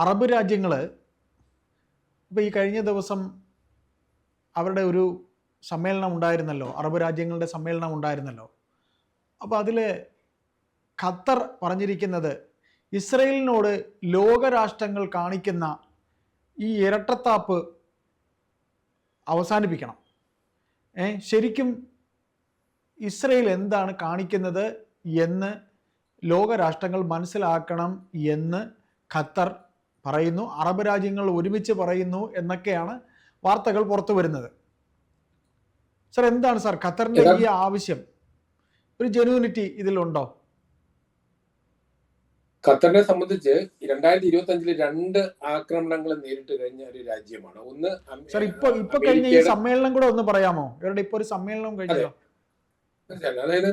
Arab രാജ്യങ്ങൾ ഇപ്പോൾ ഈ കഴിഞ്ഞ ദിവസം അവരുടെ ഒരു സമ്മേളനം ഉണ്ടായിരുന്നല്ലോ അറബ് രാജ്യങ്ങളുടെ സമ്മേളനം ഉണ്ടായിരുന്നല്ലോ. അപ്പോൾ അതിൽ ഖത്തർ പറഞ്ഞിരിക്കുന്നത് ഇസ്രയേലിനോട് ലോകരാഷ്ട്രങ്ങൾ കാണിക്കുന്ന ഈ ഇരട്ടത്താപ്പ് അവസാനിപ്പിക്കണം. ഏ ശരിക്കും ഇസ്രയേൽ എന്താണ് കാണിക്കുന്നത് എന്ന് ലോകരാഷ്ട്രങ്ങൾ മനസ്സിലാക്കണം എന്ന് ഖത്തർ പറയുന്നു. അറബ് രാജ്യങ്ങൾ ഒരുമിച്ച് പറയുന്നു എന്നൊക്കെയാണ് വാർത്തകൾ പുറത്തു വരുന്നത്. സർ എന്താണ് സാർ ഖത്തറിന്റെ ഈ ആവശ്യം? ഒരു ജെനുവിനിറ്റി ഇതിലുണ്ടോ? ഖത്തറിനെ സംബന്ധിച്ച് രണ്ടായിരത്തി ഇരുപത്തി അഞ്ചിൽ രണ്ട് ആക്രമണങ്ങൾ നേരിട്ട് കഴിഞ്ഞ ഒരു രാജ്യമാണ്. ഒന്ന് സാർ ഇപ്പൊ ഇപ്പൊ കഴിഞ്ഞ ഈ സമ്മേളനം കൂടെ ഒന്ന് പറയാമോ? ഇവരുടെ ഇപ്പൊ ഒരു സമ്മേളനം കഴിഞ്ഞോ അതായത്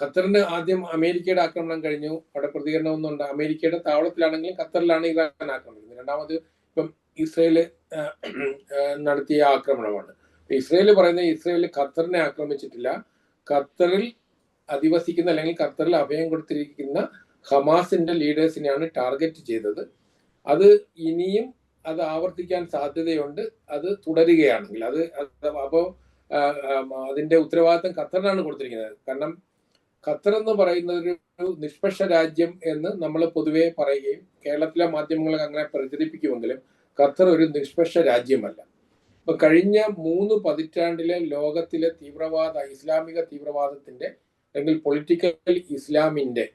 ഖത്തറിന് ആദ്യം അമേരിക്കയുടെ ആക്രമണം കഴിഞ്ഞു. അവിടെ പ്രതികരണം ഒന്നുണ്ട്. അമേരിക്കയുടെ താവളത്തിലാണെങ്കിലും ഖത്തറിലാണ് ഇറാൻ ആക്രമിക്കുന്നത്. രണ്ടാമത് ഇപ്പം ഇസ്രയേൽ നടത്തിയ ആക്രമണമാണ്. ഇസ്രയേൽ പറയുന്നത് ഇസ്രയേൽ ഖത്തറിനെ ആക്രമിച്ചിട്ടില്ല. ഖത്തറിൽ അധിവസിക്കുന്ന അല്ലെങ്കിൽ ഖത്തറിൽ അഭയം കൊടുത്തിരിക്കുന്ന ഹമാസിന്റെ ലീഡേഴ്സിനെയാണ് ടാർഗറ്റ് ചെയ്തത്. അത് ഇനിയും അത് ആവർത്തിക്കാൻ സാധ്യതയുണ്ട്. അത് തുടരുകയാണെങ്കിൽ അത് അപ്പോൾ അതിന്റെ ഉത്തരവാദിത്തം ഖത്തറിനാണ് കൊടുത്തിരിക്കുന്നത്. കാരണം ഖത്തർ എന്ന് പറയുന്നത് ഒരു നിഷ്പക്ഷ രാജ്യം എന്ന് നമ്മൾ പൊതുവേ പറയുകയും കേരളത്തിലെ മാധ്യമങ്ങൾ അങ്ങനെ പ്രചരിപ്പിക്കുമെങ്കിലും ഖത്തർ ഒരു നിഷ്പക്ഷ രാജ്യമല്ല ഇപ്പൊ കഴിഞ്ഞ മൂന്ന് പതിറ്റാണ്ടിലെ ലോകത്തിലെ തീവ്രവാദ ഇസ്ലാമിക തീവ്രവാദത്തിന്റെ അല്ലെങ്കിൽ പൊളിറ്റിക്കൽ ഇസ്ലാമിന്റെ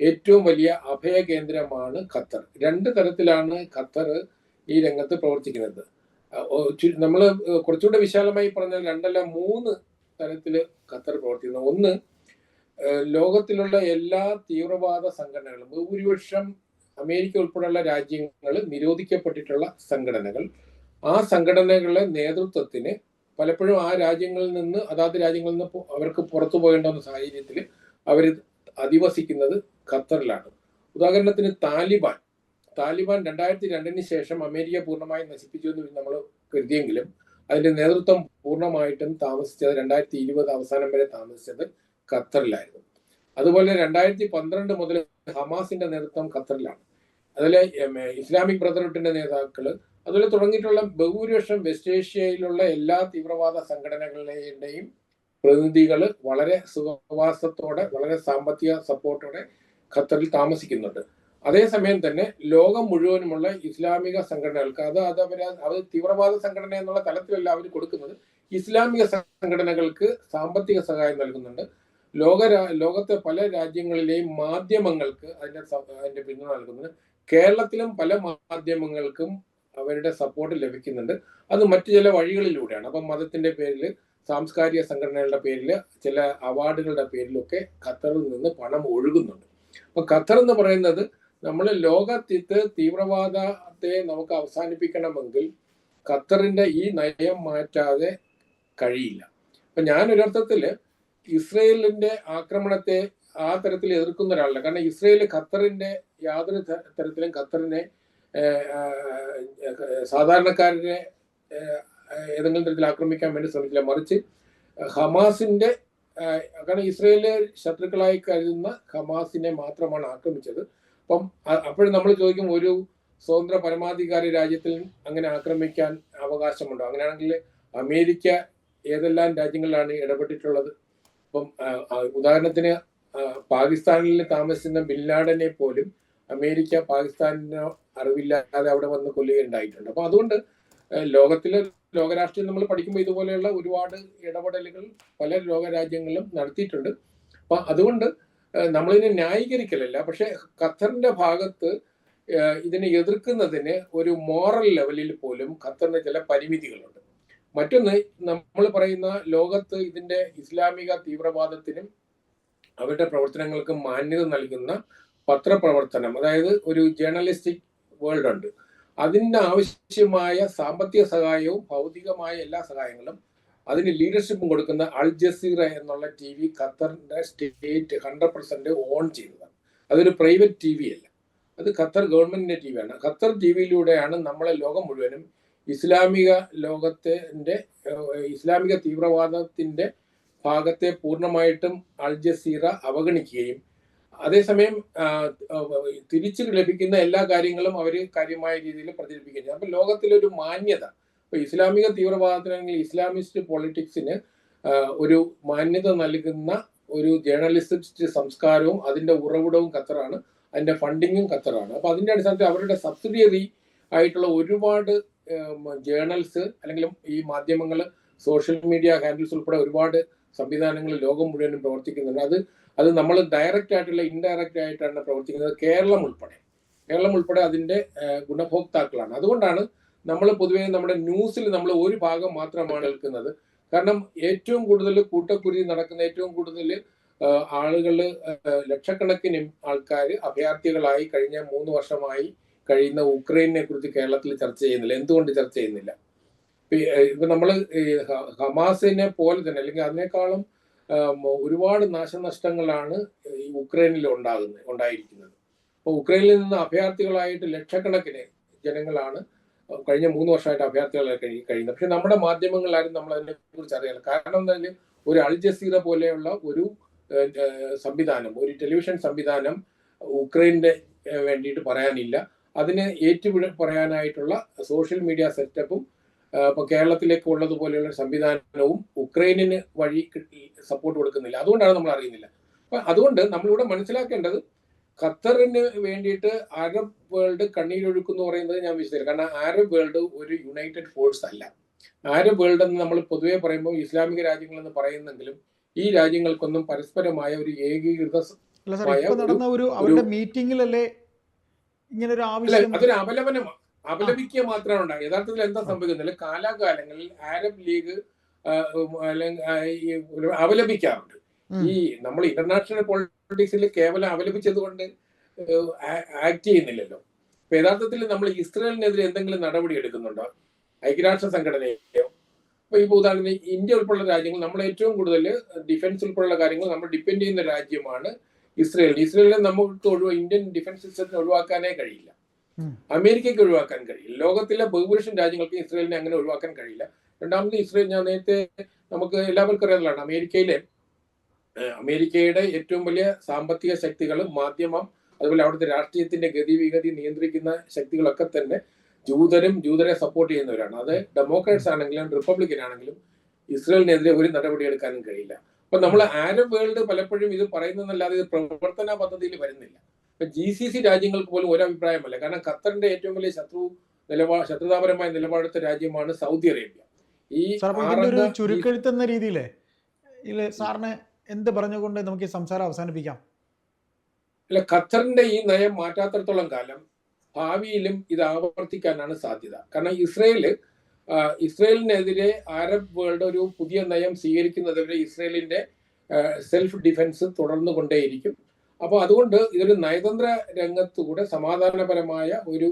ഏറ്റവും വലിയ അഭയ കേന്ദ്രമാണ് ഖത്തർ. രണ്ട് തരത്തിലാണ് ഖത്തർ ഈ രംഗത്ത് പ്രവർത്തിക്കുന്നത്. നമ്മൾ കുറച്ചുകൂടെ വിശാലമായി പറഞ്ഞാൽ രണ്ടല്ല മൂന്ന് തരത്തിൽ ഖത്തർ പ്രവർത്തിക്കുന്നു. ഒന്ന് ലോകത്തിലുള്ള എല്ലാ തീവ്രവാദ സംഘടനകളും ഭൂരിപക്ഷം അമേരിക്ക ഉൾപ്പെടെയുള്ള രാജ്യങ്ങൾ നിരോധിക്കപ്പെട്ടിട്ടുള്ള സംഘടനകൾ ആ സംഘടനകളുടെ നേതൃത്വത്തിന് പലപ്പോഴും ആ രാജ്യങ്ങളിൽ നിന്ന് അതാത് രാജ്യങ്ങളിൽ നിന്ന് അവർക്ക് പുറത്തു പോകേണ്ടുന്ന സാഹചര്യത്തിൽ അവർ അധിവസിക്കുന്നത് ഖത്തറിലാണ്. ഉദാഹരണത്തിന് താലിബാൻ. താലിബാൻ രണ്ടായിരത്തി രണ്ടിന് ശേഷം അമേരിക്ക പൂർണമായി നശിപ്പിച്ചു എന്ന് നമ്മൾ കരുതിയെങ്കിലും അതിന്റെ നേതൃത്വം പൂർണമായിട്ടും താമസിച്ചത് രണ്ടായിരത്തി ഇരുപത് അവസാനം വരെ താമസിച്ചത് ഖത്തറിലായിരുന്നു. അതുപോലെ രണ്ടായിരത്തി പന്ത്രണ്ട് മുതൽ ഹമാസിന്റെ നേതൃത്വം ഖത്തറിലാണ്. അതിൽ ഇസ്ലാമിക് ബ്രദർഹുഡിന്റെ നേതാക്കൾ അതുപോലെ തുടങ്ങിയിട്ടുള്ള ബഹുഭൂരിപക്ഷം വെസ്റ്റ് ഏഷ്യയിലുള്ള എല്ലാ തീവ്രവാദ സംഘടനകളുടെയും പ്രതിനിധികൾ വളരെ സുഖവാസത്തോടെ വളരെ സാമ്പത്തിക സപ്പോർട്ടോടെ ഖത്തറിൽ താമസിക്കുന്നുണ്ട്. അതേസമയം തന്നെ ലോകം മുഴുവനുമുള്ള ഇസ്ലാമിക സംഘടനകൾക്ക് അത് അത് അവർ അത് തീവ്രവാദ സംഘടന എന്നുള്ള തലത്തിലല്ല അവർ കൊടുക്കുന്നത്. ഇസ്ലാമിക സംഘടനകൾക്ക് സാമ്പത്തിക സഹായം നൽകുന്നുണ്ട്. ലോക ലോകത്തെ പല രാജ്യങ്ങളിലെയും മാധ്യമങ്ങൾക്ക് അതിന്റെ അതിന്റെ പിന്തുണ നൽകുന്നത് കേരളത്തിലും പല മാധ്യമങ്ങൾക്കും അവരുടെ സപ്പോർട്ട് ലഭിക്കുന്നുണ്ട്. അത് മറ്റു ചില വഴികളിലൂടെയാണ്. അപ്പം മതത്തിന്റെ പേരിൽ സാംസ്കാരിക സംഘടനകളുടെ പേരിൽ ചില അവാർഡുകളുടെ പേരിലൊക്കെ ഖത്തറിൽ നിന്ന് പണം ഒഴുകുന്നുണ്ട്. അപ്പൊ ഖത്തർ എന്ന് പറയുന്നത് നമ്മൾ ലോകത്തിത്ത് തീവ്രവാദത്തെ നമുക്ക് അവസാനിപ്പിക്കണമെങ്കിൽ ഖത്തറിന്റെ ഈ നയം മാറ്റാതെ കഴിയില്ല. അപ്പൊ ഞാൻ ഇസ്രയേലിന്റെ ആക്രമണത്തെ ആ തരത്തിൽ എതിർക്കുന്ന ഒരാളല്ല. കാരണം ഇസ്രയേൽ ഖത്തറിന്റെ യാതൊരു തരത്തിലും ഖത്തറിനെ സാധാരണക്കാരനെ ഏതെങ്കിലും തരത്തിൽ ആക്രമിക്കാൻ വേണ്ടി ശ്രമിച്ചില്ല. മറിച്ച് ഹമാസിന്റെ കാരണം ഇസ്രയേലിലെ ശത്രുക്കളായി കരുതുന്ന ഹമാസിനെ മാത്രമാണ് ആക്രമിച്ചത്. അപ്പം അപ്പോഴും നമ്മൾ ചോദിക്കും ഒരു സ്വതന്ത്ര പരമാധികാരി രാജ്യത്തിൽ അങ്ങനെ ആക്രമിക്കാൻ അവകാശമുണ്ടോ? അങ്ങനെയാണെങ്കിൽ അമേരിക്ക ഏതെല്ലാം രാജ്യങ്ങളിലാണ് ഇടപെട്ടിട്ടുള്ളത്? ഇപ്പം ഉദാഹരണത്തിന് പാകിസ്ഥാനിൽ താമസിക്കുന്ന ബില്ലാഡനെ ലാഡനെ പോലും അമേരിക്ക പാകിസ്ഥാനോ അറിവില്ലാതെ അവിടെ വന്ന് കൊല്ലുകയുണ്ടായിട്ടുണ്ട് അപ്പൊ അതുകൊണ്ട് ലോകത്തിലെ ലോകരാഷ്ട്രീയം നമ്മൾ പഠിക്കുമ്പോൾ ഇതുപോലെയുള്ള ഒരുപാട് ഇടപെടലുകൾ പല ലോകരാജ്യങ്ങളിലും നടത്തിയിട്ടുണ്ട്. അപ്പൊ അതുകൊണ്ട് നമ്മളിതിനെ ന്യായീകരിക്കലല്ല. പക്ഷെ ഖത്തറിന്റെ ഭാഗത്ത് ഇതിനെ എതിർക്കുന്നതിന് ഒരു മോറൽ ലെവലിൽ പോലും ഖത്തറിന് ചില പരിമിതികളുണ്ട്. മറ്റൊന്ന് നമ്മൾ പറയുന്ന ലോകത്ത് ഇതിന്റെ ഇസ്ലാമിക തീവ്രവാദത്തിനും അവരുടെ പ്രവർത്തനങ്ങൾക്കും മാന്യത നൽകുന്ന പത്രപ്രവർത്തനം അതായത് ഒരു ജേർണലിസ്റ്റിക് വേൾഡ് ഉണ്ട്. അതിന് ആവശ്യമായ സാമ്പത്തിക സഹായവും ഭൗതികമായ എല്ലാ സഹായങ്ങളും അതിന് ലീഡർഷിപ്പും കൊടുക്കുന്ന അൽ ജസീറ എന്നുള്ള ടി വി ഖത്തറിന്റെ സ്റ്റേറ്റ് ഹൺഡ്രഡ് പെർസെന്റ് ഓൺ ചെയ്തതാണ്. അതൊരു പ്രൈവറ്റ് ടി വി അല്ല. അത് ഖത്തർ ഗവൺമെന്റിന്റെ ടി വിയാണ് ഖത്തർ ടി വിയിലൂടെയാണ് നമ്മളെ ലോകം മുഴുവനും ഇസ്ലാമിക ലോകത്തിന്റെ ഇസ്ലാമിക തീവ്രവാദത്തിന്റെ ഭാഗത്തെ പൂർണമായിട്ടും അൽ ജസീറ അവഗണിക്കുകയും അതേസമയം തിരിച്ചു ലഭിക്കുന്ന എല്ലാ കാര്യങ്ങളും അവർ കാര്യമായ രീതിയിൽ പ്രചരിപ്പിക്കുകയും ചെയ്യും. അപ്പൊ ലോകത്തിലൊരു മാന്യത ഇപ്പൊ ഇസ്ലാമിക തീവ്രവാദത്തിനാണെങ്കിൽ ഇസ്ലാമിസ്റ്റ് പൊളിറ്റിക്സിന് ഒരു മാന്യത നൽകുന്ന ഒരു ജേർണലിസ്റ്റ് സംസ്കാരവും അതിന്റെ ഉറവിടവും ഖത്തറാണ് അതിന്റെ ഫണ്ടിങ്ങും ഖത്തറാണ്. അപ്പൊ അതിന്റെ അടിസ്ഥാനത്തിൽ അവരുടെ സബ്സിഡിയറി ആയിട്ടുള്ള ഒരുപാട് ജേർണൽസ് അല്ലെങ്കിൽ ഈ മാധ്യമങ്ങൾ സോഷ്യൽ മീഡിയ ഹാൻഡിൽസ് ഉൾപ്പെടെ ഒരുപാട് സംവിധാനങ്ങൾ ലോകം മുഴുവനും പ്രവർത്തിക്കുന്നുണ്ട്. അത് അത് നമ്മൾ ഡയറക്റ്റ് ആയിട്ടുള്ള ഇൻഡയറക്റ്റ് ആയിട്ടാണ് പ്രവർത്തിക്കുന്നത് കേരളം ഉൾപ്പെടെ. കേരളം ഉൾപ്പെടെ അതിന്റെ ഗുണഭോക്താക്കളാണ്. അതുകൊണ്ടാണ് നമ്മൾ പൊതുവേ നമ്മുടെ ന്യൂസിൽ നമ്മൾ ഒരു ഭാഗം മാത്രമാണ് കേൾക്കുന്നത്. കാരണം ഏറ്റവും കൂടുതൽ കൂട്ടക്കുരുതി നടക്കുന്ന ഏറ്റവും കൂടുതൽ ആളുകൾ ലക്ഷക്കണക്കിന് ആൾക്കാർ അഭയാർത്ഥികളായി കഴിഞ്ഞ മൂന്ന് വർഷമായി കഴിയുന്ന ഉക്രൈനെ കുറിച്ച് കേരളത്തിൽ ചർച്ച ചെയ്യുന്നില്ല. എന്തുകൊണ്ട് ചർച്ച ചെയ്യുന്നില്ല? ഇപ്പൊ, നമ്മൾ ഹമാസിനെ പോലെ തന്നെ അല്ലെങ്കിൽ അതിനേക്കാളും ഒരുപാട് നാശനഷ്ടങ്ങളാണ് ഉക്രൈനിൽ ഉണ്ടാകുന്നത് ഉണ്ടായിരിക്കുന്നത്. അപ്പോൾ ഉക്രൈനിൽ നിന്ന് അഭയാർത്ഥികളായിട്ട് ലക്ഷക്കണക്കിന് ജനങ്ങളാണ് കഴിഞ്ഞ മൂന്ന് വർഷമായിട്ട് അഭയാർത്ഥികളായി കഴി കഴിയുന്നത്. പക്ഷെ നമ്മുടെ മാധ്യമങ്ങളാരും നമ്മൾ അതിനെ കുറിച്ച് അറിയാൻ കാരണം എന്താ വെച്ചാൽ ഒരു അൽ പോലെയുള്ള ഒരു സംവിധാനം ഒരു ടെലിവിഷൻ സംവിധാനം ഉക്രൈനിന്റെ വേണ്ടിയിട്ട് പറയാനില്ല. അതിന് ഏറ്റുപിഴ പറയാനായിട്ടുള്ള സോഷ്യൽ മീഡിയ സെറ്റപ്പും ഇപ്പൊ കേരളത്തിലേക്ക് ഉള്ളതുപോലെയുള്ള സംവിധാനവും ഉക്രൈനിന് വഴി സപ്പോർട്ട് കൊടുക്കുന്നില്ല. അതുകൊണ്ടാണ് നമ്മൾ അറിയുന്നില്ല. അപ്പൊ അതുകൊണ്ട് നമ്മളിവിടെ മനസ്സിലാക്കേണ്ടത് ഖത്തറിന് വേണ്ടിയിട്ട് അറബ് വേൾഡ് കണ്ണീരൊഴുക്കുന്നു പറയുന്നത് ഞാൻ വിശ്വസിക്കില്ല. കാരണം അറബ് വേൾഡ് ഒരു യുണൈറ്റഡ് ഫോഴ്സ് അല്ല. അറബ് വേൾഡ് എന്ന് നമ്മൾ പൊതുവെ പറയുമ്പോൾ ഇസ്ലാമിക രാജ്യങ്ങൾ എന്ന് പറയുന്നെങ്കിലും ഈ രാജ്യങ്ങൾക്കൊന്നും പരസ്പരമായ ഒരു ഏകീകൃത നടന്ന ഒരു അവരുടെ മീറ്റിംഗിലല്ലേ ഇങ്ങനെ ഒരു അല്ല ആവശ്യം അതൊരു അപലപനം അപലപിക്കുക മാത്രമാണ് ഉണ്ടായത് യഥാർത്ഥത്തിൽ എന്താ സംഭവിക്കുന്നത്? കാലാകാലങ്ങളിൽ അറബ് ലീഗ് അല്ലെങ്കിൽ അപലപിക്കാറുണ്ട് ഈ നമ്മൾ ഇന്റർനാഷണൽ പൊളിറ്റിക്സിൽ കേവലം അപലപിച്ചത് കൊണ്ട് ആക്ട് ചെയ്യുന്നില്ലല്ലോ. ഇപ്പൊ യഥാർത്ഥത്തിൽ നമ്മൾ ഇസ്രയേലിനെതിരെ എന്തെങ്കിലും നടപടി എടുക്കുന്നുണ്ടോ? ഐക്യരാഷ്ട്ര സംഘടനയോ? ഇപ്പൊ ഇപ്പൊ ഉദാഹരണത്തിന് ഇന്ത്യ ഉൾപ്പെടെയുള്ള രാജ്യങ്ങൾ നമ്മൾ ഏറ്റവും കൂടുതൽ ഡിഫൻസ് ഉൾപ്പെടെയുള്ള കാര്യങ്ങൾ നമ്മൾ ഡിപ്പെൻഡ് ചെയ്യുന്ന രാജ്യമാണ് ഇസ്രയേൽ. ഇസ്രയേലിനെ നമുക്ക് ഒഴിവാ ഇന്ത്യൻ ഡിഫൻസ് സിസ്റ്റത്തിന് ഒഴിവാക്കാനേ കഴിയില്ല. അമേരിക്കയ്ക്ക് ഒഴിവാക്കാൻ കഴിയില്ല. ലോകത്തിലെ ബഹുഭൂരിഷൻ രാജ്യങ്ങൾക്ക് ഇസ്രയേലിനെ അങ്ങനെ ഒഴിവാക്കാൻ കഴിയില്ല. രണ്ടാമത് ഇസ്രയേൽ ഞാൻ നേരത്തെ നമുക്ക് എല്ലാവർക്കും അറിയാവുന്നതാണ്. അമേരിക്കയിലെ അമേരിക്കയുടെ ഏറ്റവും വലിയ സാമ്പത്തിക ശക്തികൾ മാധ്യമം അതുപോലെ അവിടുത്തെ രാഷ്ട്രീയത്തിന്റെ ഗതിവിഗതി നിയന്ത്രിക്കുന്ന ശക്തികളൊക്കെ തന്നെ ജൂതരും ജൂതരെ സപ്പോർട്ട് ചെയ്യുന്നവരാണ്. അത് ഡെമോക്രാറ്റ്സ് ആണെങ്കിലും റിപ്പബ്ലിക്കൻ ആണെങ്കിലും ഇസ്രയേലിനെതിരെ ഒരു നടപടി എടുക്കാനും കഴിയില്ല. അപ്പൊ നമ്മൾ ആരബ് വേൾഡ് പലപ്പോഴും ഇത് പറയുന്നതല്ലാതെ ഇത് പ്രവർത്തന പദ്ധതിയിൽ വരുന്നില്ല. ഇപ്പൊ ജി സി സി രാജ്യങ്ങൾക്ക് പോലും ഒരു അഭിപ്രായമല്ല കാരണം ഖത്തറിന്റെ ഏറ്റവും വലിയ ശത്രു നിലപാട് ശത്രുതാപരമായ നിലപാടെടുത്ത രാജ്യമാണ് സൗദി അറേബ്യ. ഈ ചുരുക്കെഴുത്തുന്ന ഒരു ചുരുക്കെഴുത്തെന്ന രീതിയിലേ സാറിന് എന്ത് പറഞ്ഞുകൊണ്ട് നമുക്ക് ഈ സംസാരം അവസാനിപ്പിക്കാം? അല്ല ഖത്തറിന്റെ ഈ നയം മാറ്റാത്തടത്തോളം കാലം ഭാവിയിലും ഇത് ആവർത്തിക്കാനാണ് സാധ്യത. കാരണം ഇസ്രയേൽ ഇസ്രയേലിനെതിരെ അറബ് വേൾഡ് ഒരു പുതിയ നയം സ്വീകരിക്കുന്നതുവരെ ഇസ്രയേലിന്റെ സെൽഫ് ഡിഫൻസ് തുടർന്നു കൊണ്ടേയിരിക്കും അപ്പോൾ അതുകൊണ്ട് ഇതൊരു നയതന്ത്ര രംഗത്തുകൂടെ സമാധാനപരമായ ഒരു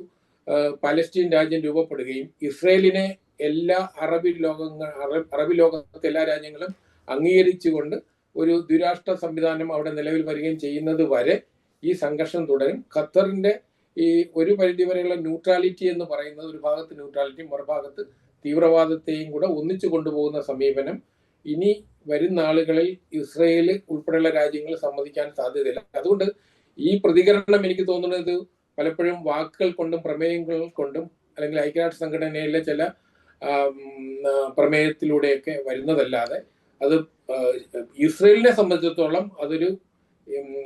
പലസ്റ്റീൻ രാജ്യം രൂപപ്പെടുകയും ഇസ്രയേലിനെ എല്ലാ അറബി ലോകങ്ങൾ അറബി ലോകത്തെ എല്ലാ രാജ്യങ്ങളും അംഗീകരിച്ചുകൊണ്ട് ഒരു ദ്വിരാഷ്ട്ര സംവിധാനം അവിടെ നിലവിൽ വരികയും ചെയ്യുന്നത് വരെ ഈ സംഘർഷം തുടരും. ഖത്തറിന്റെ ഈ ഒരു പരിധി വരെയുള്ള ന്യൂട്രാലിറ്റി എന്ന് പറയുന്നത് ഒരു ഭാഗത്ത് ന്യൂട്രാലിറ്റി മറുഭാഗത്ത് തീവ്രവാദത്തെയും കൂടെ ഒന്നിച്ചു കൊണ്ടുപോകുന്ന സമീപനം ഇനി വരും നാളുകളിൽ ഇസ്രയേൽ ഉൾപ്പെടെയുള്ള രാജ്യങ്ങൾ സമ്മതിക്കാൻ സാധ്യതയില്ല. അതുകൊണ്ട് ഈ പ്രതികരണം എനിക്ക് തോന്നുന്നത് പലപ്പോഴും വാക്കുകൾ കൊണ്ടും പ്രമേയങ്ങൾ കൊണ്ടും അല്ലെങ്കിൽ ഐക്യരാഷ്ട്ര സംഘടനയിലെ ചില പ്രമേയത്തിലൂടെയൊക്കെ വരുന്നതല്ലാതെ അത് ഇസ്രയേലിനെ സംബന്ധിച്ചിടത്തോളം അതൊരു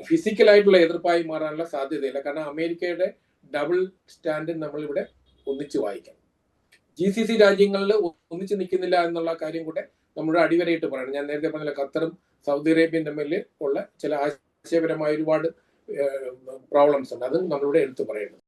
ഫിസിക്കലായിട്ടുള്ള എതിർപ്പായി മാറാനുള്ള സാധ്യതയില്ല. കാരണം അമേരിക്കയുടെ ഡബിൾ സ്റ്റാൻഡ് നമ്മളിവിടെ ഒന്നിച്ചു വായിക്കണം. ജി സി സി രാജ്യങ്ങളിൽ ഒന്നിച്ചു നിൽക്കുന്നില്ല എന്നുള്ള കാര്യം കൂടെ നമ്മുടെ അടിവരയിട്ട് പറയണം. ഞാൻ നേരത്തെ പറഞ്ഞ ഖത്തറും സൗദി അറേബ്യയും തമ്മിൽ ഉള്ള ചില ആശയപരമായ ഒരുപാട് പ്രോബ്ലംസ് ഉണ്ട്. അതും നമ്മളിവിടെ എടുത്തു പറയുന്നത്